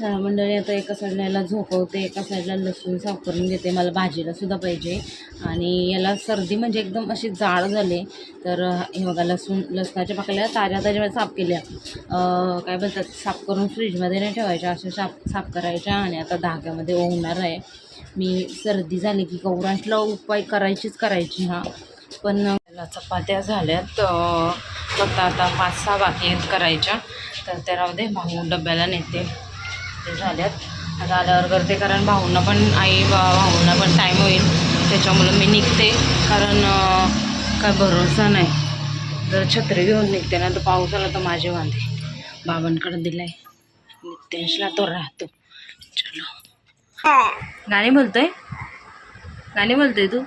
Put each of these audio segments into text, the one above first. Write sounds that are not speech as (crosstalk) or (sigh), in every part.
चला मंडळी आता एका साईडला याला झोपवते एका साईडला लसूण साफ करून घेते मला भाजीला सुद्धा पाहिजे. आणि याला सर्दी म्हणजे एकदम अशी जाड झाली. तर हे बघा लसूण लसणाच्या पाकल्या ताज्या ताज्या साफ केल्या. काय बोलतात साफ करून फ्रीजमध्ये नाही ठेवायच्या अशा साफ साफ करायच्या. आणि आता धाग्यामध्ये ओवणार आहे. मी सर्दी झाली की गौरांशला उपाय करायचीच करायची हा. पण चपात्या झाल्यात. फक्त आता पाच सहा बाकी आहेत करायच्या. तर त्या राहू दे भाऊ डब्याला नेते. ते झाल्यात. आता आल्यावर करते कारण भाऊंना पण आई भाऊंना पण टाईम होईल. त्याच्यामुळं मी निघते. कारण काय भरोसा नाही. जर छत्री घेऊन निघते. ना तर पाऊस आला तर माझे वांदे. बाबांकडे दिलाय. नित्यांशला तो राहतो. चलो. गाणी बोलतोय? गाणी बोलतोय तू?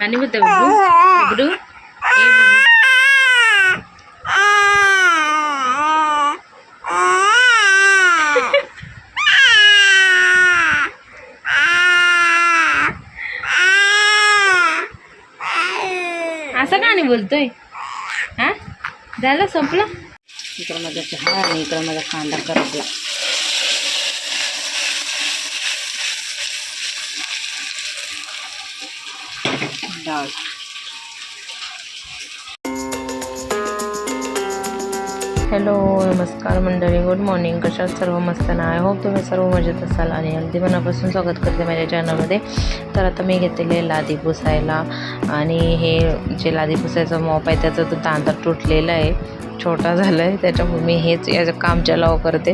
गाणी बोलतोय बबडू बबडू बोलतोय? हा? झालं संपलं? इकडं माझा चहा आणि इकडं माझा कांदा करतो. डाळ. हॅलो नमस्कार मंडळी. गुड मॉर्निंग कशात सर्व? मस्त ना? आय होप तुम्ही सर्व मजेत असाल आणि अगदी मनापासून स्वागत करते माझ्या चॅनलमध्ये तर आता मी घेतलेले लादी पुसायला आणि हे जे लादी पुसायचं मॉप आहे त्याचा तो दांडा तुटलेला आहे. छोटा झाला आहे त्याच्यामुळे मी हेच याचं काम चलाव हो करते.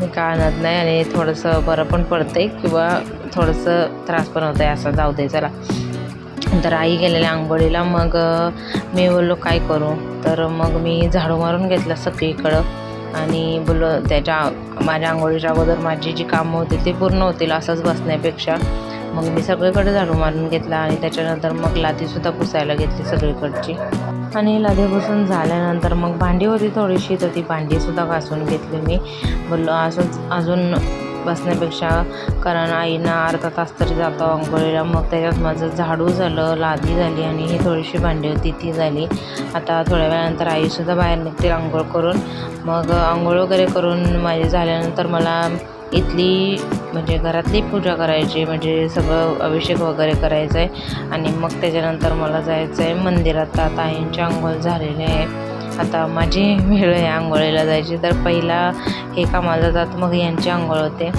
मी काय आणत नाही आणि थोडंसं बरं पण पडतं आहे किंवा थोडंसं त्रास पण होतं आहे असं जाऊ दे चला. तर आई गेलेल्या आंघोळीला मग मी बोललो काय करू? तर मग मी झाडू मारून घेतलं सगळीकडं. आणि बोललो त्याच्या माझ्या आंघोळीच्या अगोदर माझी जी कामं होती ती पूर्ण होतील असंच बसण्यापेक्षा. मग मी सगळीकडे झाडू मारून घेतला आणि त्याच्यानंतर मग लादीसुद्धा पुसायला घेतली सगळीकडची. आणि लादी पुसून झाल्यानंतर मग भांडी होती थोडीशी तर ती भांडीसुद्धा घासून घेतली मी. बोललो असंच अजून बसण्यापेक्षा कारण आईना अर्धा तास तरी जातो अंघोळीला मग त्याच्यात माझं झाडू झालं लादी झाली आणि ही थोडीशी भांडी होती ती झाली. आता थोड्या वेळानंतर आईसुद्धा बाहेर निघते आंघोळ करून. मग आंघोळ वगैरे करून माझी झाल्यानंतर मला इथली म्हणजे घरातली पूजा करायची म्हणजे सगळं अभिषेक वगैरे करायचं आहे आणि मग त्याच्यानंतर मला जायचं आहे मंदिरात. आता आईंची आंघोळ झालेली आहे. आता माझी वेळ आहे आंघोळीला जायची. तर पहिला हे कामाला जातात मग यांची आंघोळ होते.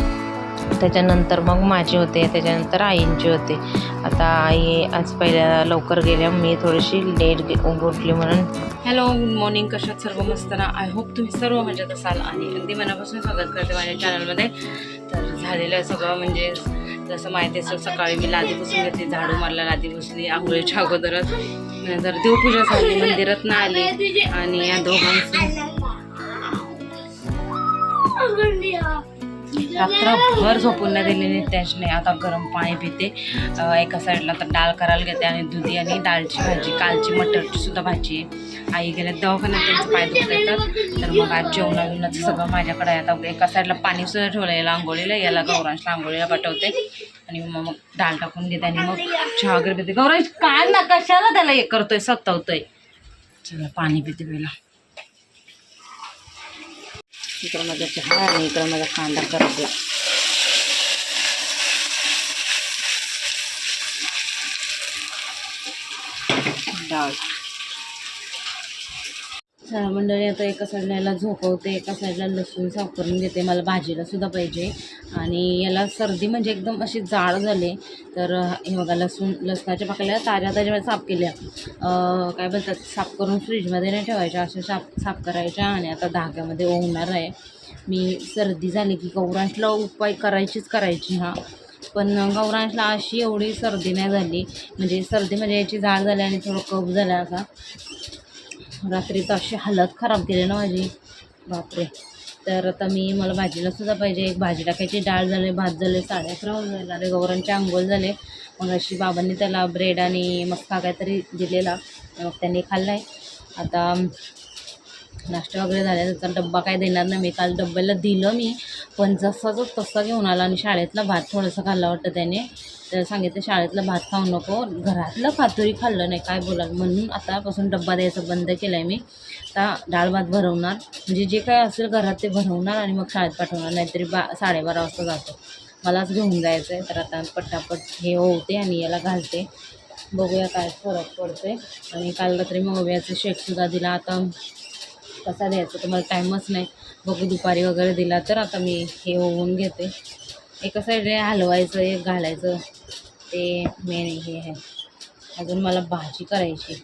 त्याच्यानंतर मग माझी होते त्याच्यानंतर आईंची होते. आता आई आज पहिल्या लवकर गेल्या मी थोडीशी लेट गे उठली म्हणून. हॅलो गुड मॉर्निंग कशात सर्व मस्त ना? आय होप तुम्ही सर्व मजेत असाल आणि अगदी मनापासून स्वागत करते माझ्या चॅनलमध्ये तर झालेलं सगळं म्हणजे जसं माहिती असेल सकाळी मी लादी पुसून घेतली झाडू मारला लादी पुसली आंघोळीच्या अगोदरच. नंतर देवपूजा झाली मंदिरात ना आली आणि या दोघांचं. रात्रभर झोपून नाही दिलेली त्याच्याने आता गरम पाणी पिते. एका साईडला तर डाळ करायला घेते आणि दुधी आणि डाळची भाजी कालची मटरची सुद्धा भाजी आहे. आई गेल्या दवाखान्यात त्यांचं पाय दुखत येतात तर मग आज जेवणा बिवणाचं सगळं माझ्याकडे आहे. आता एका साईडला पाणी सुद्धा ठेवलं याला आंघोळीला याला गौरांशला आंघोळीला पाठवते. आणि मग मग डाळ टाकून घेते आणि मग चहा वगैरे पिते. गौरांश काय ना कशाला त्याला हे करतोय सतवतोय? चला पाणी पिते पहिला. इकडं माझा चहा आणि इकडं माझा कांदा करतो डाळ. चला मंडळी आता एका साईडला याला झोपवते एका साईडला लसूण साफ करून घेते मला भाजीला सुद्धा पाहिजे. आणि याला सर्दी म्हणजे एकदम अशी जाड झाली. तर हे बघा लसूण लसणाच्या पाकल्या ताज्या ताज्या साफ केल्या. काय बोलतात साफ करून फ्रीजमध्ये नाही ठेवायच्या अशा साफ साफ करायच्या. आणि आता धाग्यामध्ये ओवणार आहे. मी सर्दी झाली की गौरांशला उपाय करायचीच करायची हा. पण गौरांशला अशी एवढी सर्दी नाही झाली. म्हणजे सर्दी म्हणजे याची जाड झाली आणि थोडं कफ झाला असा. रात्री तर अशी हालत खराब केली ना माझी. बापरे. तर आता मी मला भाजीला सुद्धा पाहिजे. एक भाजी टाकायची डाळ झाले भात झाले साडे अकरा वाजले अरे गौरांचे आंघोळ झाले. मग अशी बाबांनी त्याला ब्रेड आणि मक्का काहीतरी दिलेला. मग त्यांनी खाल्ला आहे आता नाश्ता वगैरे झाला त्याचा डब्बा काय देणार नाही. मी काल डब्याला दिलं मी पण जसा जो तसा घेऊन आला आणि शाळेतला भात थोडंसं खाल्ला वाटतं त्याने तर सांगितलं शाळेतलं भात खाऊ नको घरातलं खातोही खाल्लं नाही काय बोलाल म्हणून आतापासून डब्बा द्यायचं बंद केलं आहे मी. आता डाळ भात भरवणार म्हणजे जे काय असेल घरात ते भरवणार आणि मग शाळेत पाठवणार नाहीतरी बा साडेबारा वाजता जातो. मलाच घेऊन जायचं आहे तर आता पटापट हे होते आणि याला घालते. बघूया काय फरक पडते आणि काल रात्री मग ओव्याचं शेकसुद्धा दिला. आता कसा द्यायचा तर मला टाईमच नाही. बघू दुपारी वगैरे दिला तर आता मी हे होऊन घेते. एका साईडने हलवायचं एक घालायचं ते मेन हे आहे. अजून मला भाजी करायची.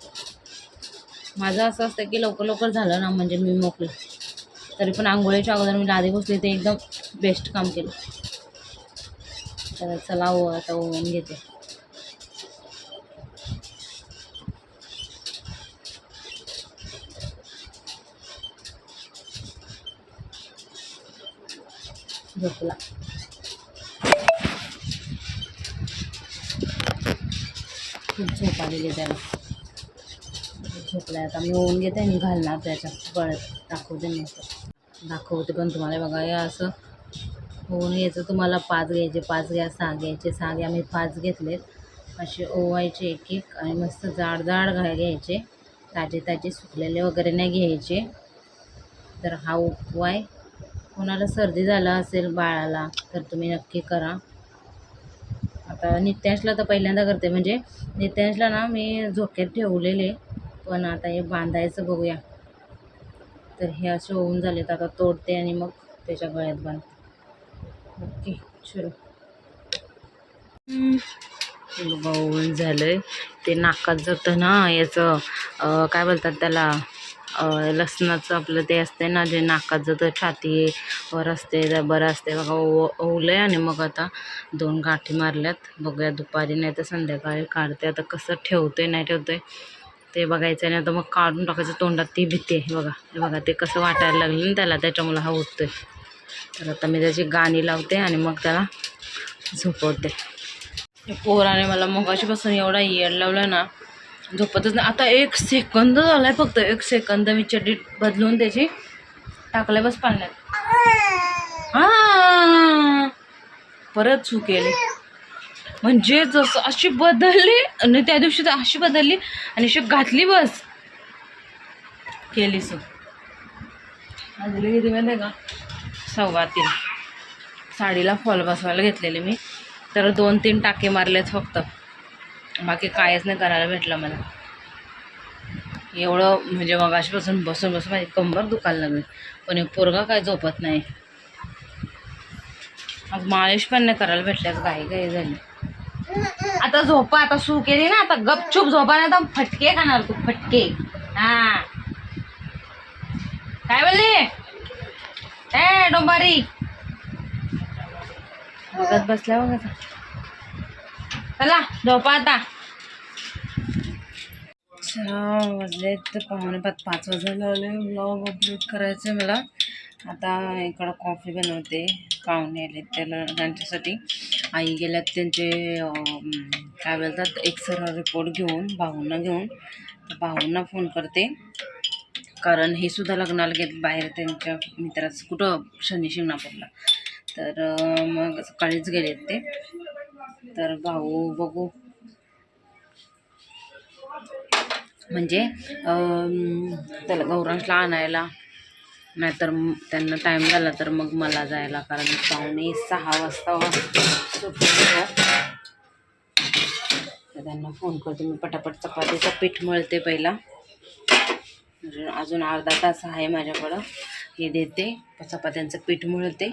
माझं असं असतं की लवकर लवकर झालं ना म्हणजे मी मोकलं तरी पण आंघोळीच्या अगोदर मी लादी बसली ते एकदम बेस्ट काम केलं. तर चला ओ आता ओवून घेते. झोपला. खूप झोप आलेली त्याला. झोपला आता. मी ओवून घेते आणि घालणार त्याच्या. गळ्यात दाखवते नंतर दाखवते पण तुम्हाला. बघा या असं होऊन घ्यायचं. तुम्हाला पाच घ्यायचे. पाच घ्या सहा घ्यायचे. सहा घ्या. मी पाच घेतलेत. असे ओवायचे एक एक आणि मस्त जाड जाड घा घ्यायचे. ताजे ताजे सुकलेले वगैरे नाही घ्यायचे. तर हा उपाय कोणाला सर्दी झाला असेल बाळाला तर तुम्ही नक्की करा. आता नित्यांशला तर पहिल्यांदा करते. म्हणजे नित्यांशला ना मी झोक्यात ठेवलेले पण आता हे बांधायचं बघूया. तर हे असे होऊन झालेत. आता तोडते आणि मग त्याच्या गळ्यात बांधते. ओके चलो होऊन झालंय. ते नाकात जातं ना याचं काय बोलतात त्याला? लसणाचं आपलं ते असते ना जे नाकाचं तर छाती छातीवर असते रबर असते बघा ओ ओवलंय आणि मग आता दोन गाठी मारल्यात. बघूया दुपारी नाही तर संध्याकाळी काढते. आता कसं ठेवते नाही ठेवते ते बघायचं आणि आता मग काढून टाकायचं तोंडात ती भीती आहे. बघा हे बघा ते कसं वाटायला लागलं ना त्याला त्याच्यामुळं हा उठतोय. तर आता मी त्याची गाणी लावते आणि मग त्याला झोपवते. पोराने मला मगाशीपासून एवढा येड लावला ना झोपतच नाही. आता एक सेकंद झालाय फक्त. एक सेकंद मी चड्डी बदलून त्याची टाकल्या बस पाण्यात हा. परत चुकेले म्हणजे जसं अशी बदलली आणि त्या दिवशी तर अशी बदलली आणि अशी घातली बस. केली सो अजून किती माहिती आहे का? सव्वा तीन. साडीला फॉल बसवायला घेतलेले मी. तर दोन तीन टाके मारलेत फक्त. बाकी कायच नाही करायला भेटलं मला. एवढं म्हणजे मगाशीपासून बसून बसून माझी कंबर दुखायला लागली. पण एक पोरगा काय झोपत नाही. आज मालिश पण नाही करायला भेटल्यास घाई घाई झाली. आता झोपा आता सू केली ना आता गपचूप झोपा नाही आता फटके खाणार तू फटके. हा. काय बोलली? ए डोंबारी. बघत बसल्या बघा चला झोपा आता. वाजले तर पाहुणे पाच पाच वाजायला आले ब्लॉग अपलोड करायचं आहे मला. आता इकडं कॉफी बनवते. पाहुणे आले त्याला त्यांच्यासाठी. आई गेल्यात त्यांचे काय बोलतात एक्सर रिपोर्ट घेऊन भाऊंना घेऊन. भाऊंना फोन करते. कारण हे सुद्धा लग्नाला गेले बाहेर. त्यांच्या मित्राचं कुठं? शनी शिंगणापूरला. तर मग सकाळीच गेलेत ते. तर भाऊ बघू. म्हणजे त्याला गौरांशला आणायला. नाहीतर त्यांना टाईम झाला तर मग मला जायला कारण पाहुणे सहा वाजता सुटलं तर त्यांना फोन करते. मी पटापट चपातीचं पीठ मळते पहिला. म्हणजे अजून अर्धा तास आहे माझ्याकडं. हे देते. चपात्यांचं पीठ मळते.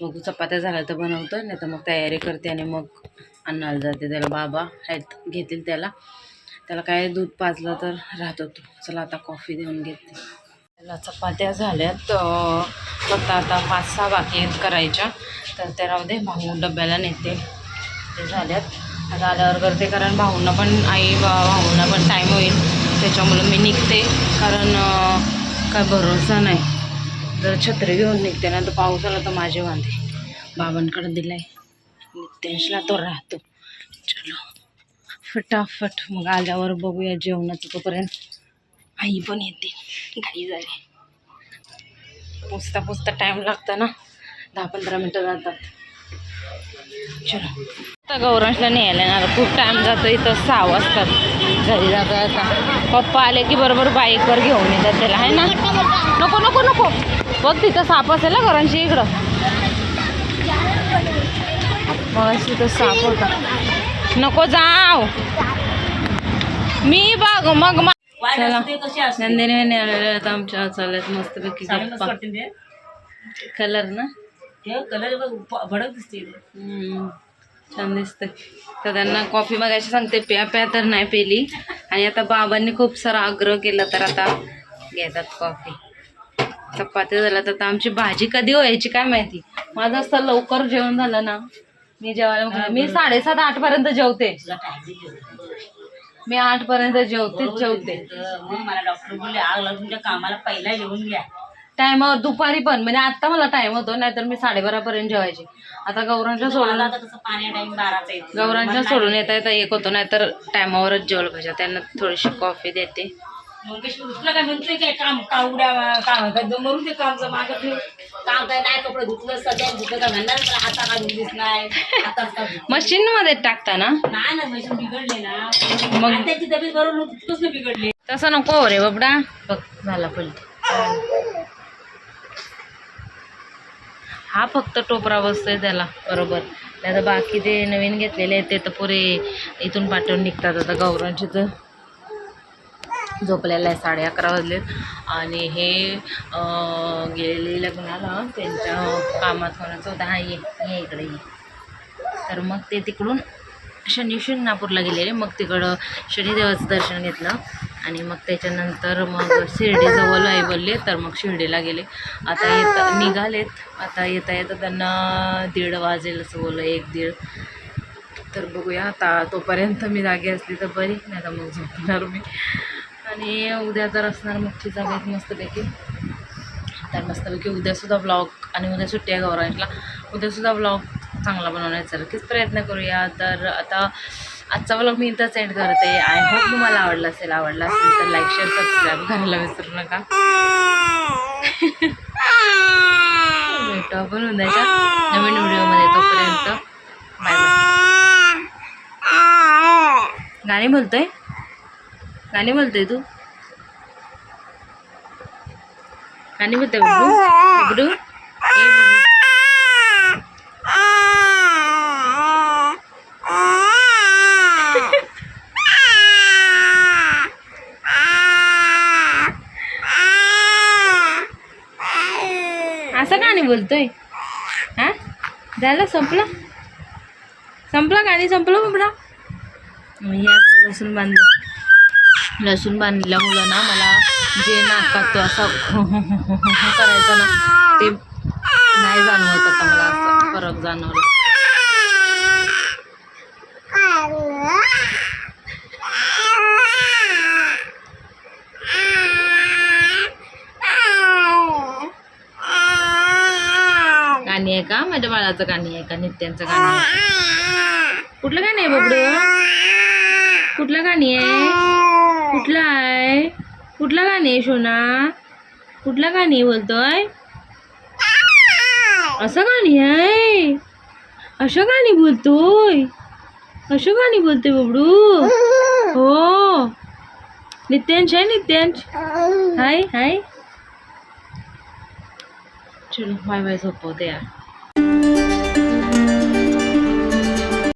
मग चपात्या झाल्या तर बनवतो नाही तर मग तयारी करते आणि मग आणायला जाते त्याला बाबा आहेत घेतील त्याला. त्याला काय दूध पाजलं तर राहतो तो. चला आता कॉफी देऊन घेते. त्याला चपात्या झाल्यात फक्त आता पाच सहा बाकी आहेत करायच्या. तर त्या राहू दे भाऊ डब्याला नेते. ते झाल्यात. आता आल्यावर करते कारण भाऊंना पण आई बा- भाऊंना पण टाईम होईल. त्याच्यामुळं मी निघते कारण काय भरोसा नाही. जर छत्री घेऊन निघते ना तर पाऊस आला तर माझे वांदे. बाबांकडे आहे नित्यांशला तो राहतो. चलो फटाफट मग आल्यावर बघूया जेवणाचं तोपर्यंत. आई पण येते. घाई झाली. पुसता पुसता टाईम लागतो ना. दहा पंधरा मिनटं जातात. चलो. आता गौरांशला न्यायला येणार. खूप टाईम जातो इथं सहा वाजतात. घरी जातो आता. पप्पा आले की बरोबर बाईकवर घेऊन येतात त्याला. आहे ना? नको नको नको. बघ तिथं साप असेल ना गौरांशी इकडं. मग तिथं साप होता. नको जाव. मी बघ मग चला. नंदिनी आलेले आता आमच्या चालत मस्तपैकी गप्पा. कलर ना? कलर भडक दिसते. छान दिसतंय. तर त्यांना कॉफी मागायची सांगते प्या प्या तर नाही पेली. आणि आता बाबांनी खूप सारा आग्रह केला तर आता घेतात कॉफी. चपाती झाला तर आमची भाजी कधी व्हायची काय माहिती? माझं असतं लवकर जेवण झालं ना मी जेवायला मी साडेसात आठ पर्यंत जेवते. मी आठ पर्यंत जेवते मग मला डॉक्टर बोलले आग लागून तुमच्या कामाला पहिला जेवून घ्या. टायमावर दुपारी पण म्हणजे आता मला टाइम होतो नाहीतर मी साडेबारा पर्यंत जेवायची. आता गौरांच्या सोडून टाइम गौरांच्या सोडून येता येता एक होतो नाहीतर टायमावरच जेवलं पाहिजे. त्यांना थोडीशी कॉफी देते. मग कशी काय म्हणतोय काय काम? कावड्या काम काय मरून ते कामचं मागं ठेव काम काय नाही कपडे धुतलं सध्या धुतलं का म्हणणार हाता नाही. हातात का धुतलं. मशीन मध्ये टाकता ना? नाही ना मशीन बिघडले ना. मग- आणि त्याची तब्येत बरोबर कसं बिघडली. तसं नको रे बाबडा. बघ झाला पलटी. हा फक्त टोपरा बसतोय त्याला बरोबर. नाही तर बाकी ते नवीन घेतलेले आहेत ते तर पुरे इथून पाठवून निघतात आता गौरांचे तर. झोपलेला आहे साडे अकरा वाजलेत. आणि हे गेले लग्नाला त्यांच्या कामात होण्याचं होतं हा ये ये इकडे ये. तर मग ते तिकडून शनी शिंगणापूरला गेलेले. मग तिकडं शनिदेवाचं दर्शन घेतलं. आणि मग त्याच्यानंतर मग शिर्डीजवळ आई बोलले तर मग शिर्डीला गेले. आता येता निघालेत. आता येता येता त्यांना दीड वाजेल असं बोललं एक दीड. तर बघूया आता तोपर्यंत मी जागी असली तर बरी नाही तर मग झोपणार मी. आणि उद्या तर असणार मच्छीचा बेत मस्तपैकी तर मस्तपैकी उद्यासुद्धा ब्लॉग आणि उद्या सुट्टी आहे गौरांशला उद्यासुद्धा ब्लॉग चांगला बनवण्याचा नक्कीच प्रयत्न करूया. तर आता आजचा ब्लॉग मी इथंच एंड करते. आय होप तुम्हाला आवडला असेल आवडला असेल तर लाईक शेअर सबस्क्राईब करायला विसरू नका. भेटू आपण उद्याच्या नवीन व्हिडिओमध्ये. तोपर्यंत बाय बाय गाणी बोलतोय? गाणी बोलतोय तू गाणी बोलतोय बबडू बबडू ए बबडू असं गाणी बोलतोय हा झालं संपलं संपलं गाणी संपलं बाबडा मी असं लसूण बांधलं लसूण बांधलेल्या ना मला जे नाकात असं (laughs) करायचं ना ते नाही जाणवत आता मला असं फरक जाणवला. गाणी आहे का माझ्या बाळाचं गाणी आहे का नित्यांचं गाणी आहे कुठलं गाणी आहे बबडू? कुठलं गाणी आहे? कुठलं गाणी आहे सोना कुठलं गाणी बोलतोय? असं गाणी आहे? असं गाणी बोलतोय? असं गाणी बोलतोय बबडू? हो. नित्यांश आहे नित्यांश. हाय हाय. चलो बाय बाय झोपवते यार.